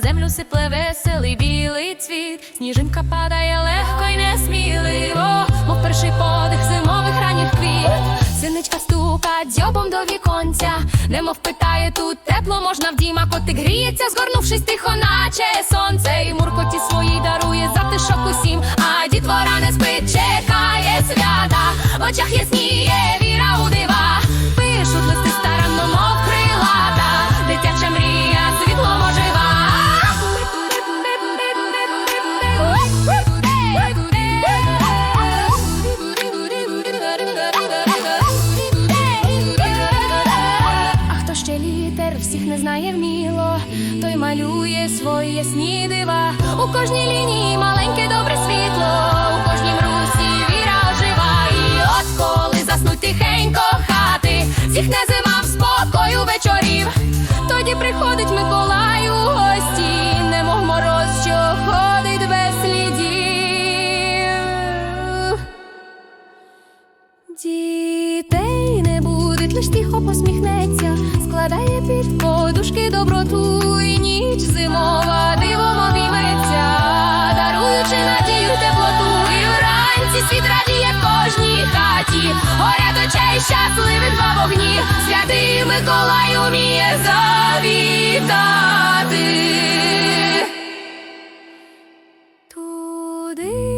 на землю сипле веселий білий цвіт, сніжинка падає легко й несміливо, мов перший подих Віконця, немов питає тут тепло можна в дім, а котик гріється, згорнувшись тихо, наче сонце, і муркоті своїй дарує затишок усім, а дітвора не спить, чекає свята, в очах ясніє всіх не знає вміло, той малює свої ясні дива. У кожній лінії маленьке добре світло, у кожнім русі віра ожива. І от коли заснуть тихенько хати, зіхне зима в спокою вечорів. Тоді приходить Миколай у гості, немов мороз, що ходить без слідів. Дітей не буде, лиш тихо посміхнеться, Складає під подушки доброту і ніч зимова. Дивом обійметься, даруючи надію теплоту, і вранці світ радіє в кожній хаті, горять очей щасливих два вогні, святий Миколай уміє завітати. Туди.